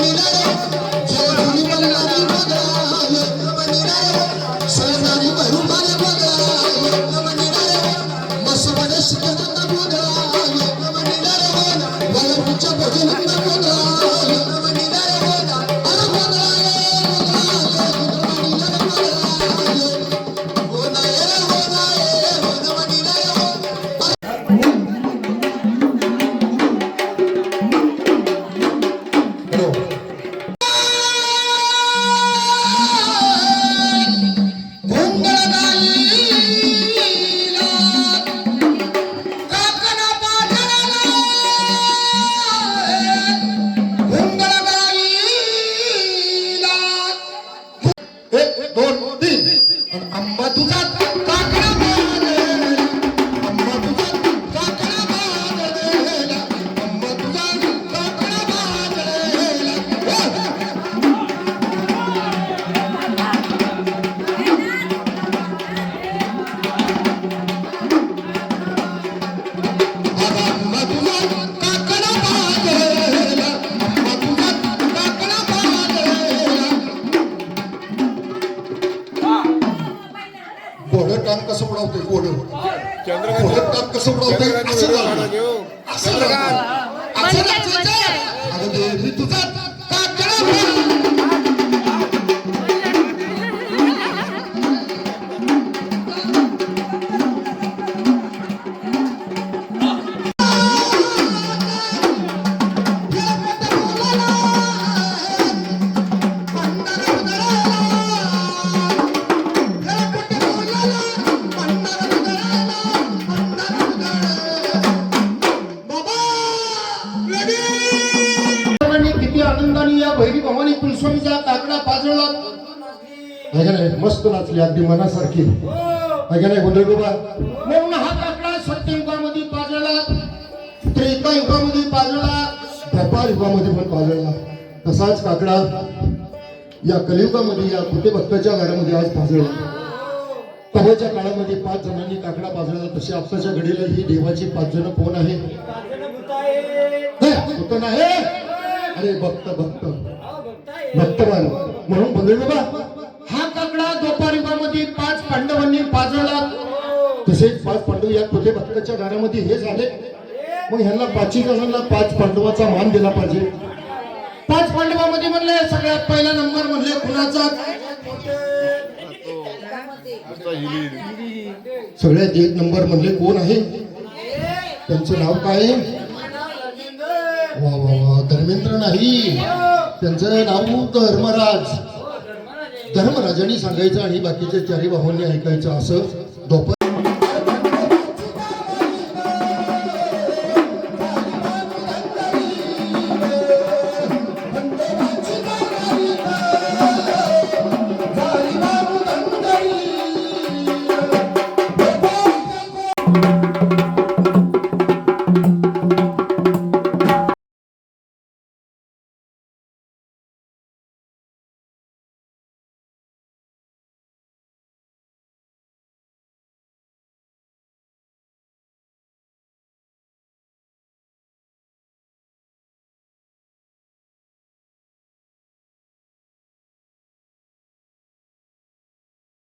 एक तीन आणि आंबा तुझा काकडा बाजलेला. कसं उडवतोय घोडं घोडं टाक कसं उडवतोय असं. असं. अगं तुझा नाही मस्त नाचली अगदी मनासारखी. आहे का नाही गोंधळ बाबा म्हणून हा काकडा सत्ययुगामध्ये पाजळला त्रेता युगामध्ये पाजळला व्यापार युगामध्ये पण पाजळला तसाच काकडा या कलियुगामध्ये या कृते भक्ताच्या घरामध्ये आज पाजळला तव्याच्या काळामध्ये पाच जणांनी काकडा पाजळला तसे आत्ताच्या घडीला ही देवाची पाच जण कोण आहे? होत नाही. अरे भक्त भक्त. भक्तवान. म्हणून बोलले बाबा सगळा काकडा पाच पांडवांनी पाजळला. तसेच पाच पांडव या कुठे भक्ताच्या घरामध्ये हे झाले. मग ह्यांना पाचही जणांना पाच पांडवाचा मान दिला पाहिजे. पाच पांडवामध्ये म्हणले सगळ्यात पहिला नंबर म्हणले कुणाचा? सगळ्यात एक नंबर म्हणले कोण आहे? त्यांचं नाव काय? वा वा वा धर्मेंद्र नाही. त्यांचं नाव धर्मराज. धर्मराजांनी सांगायचं आणि बाकीच्या चारी भावांनी ऐकायचं असं दोपा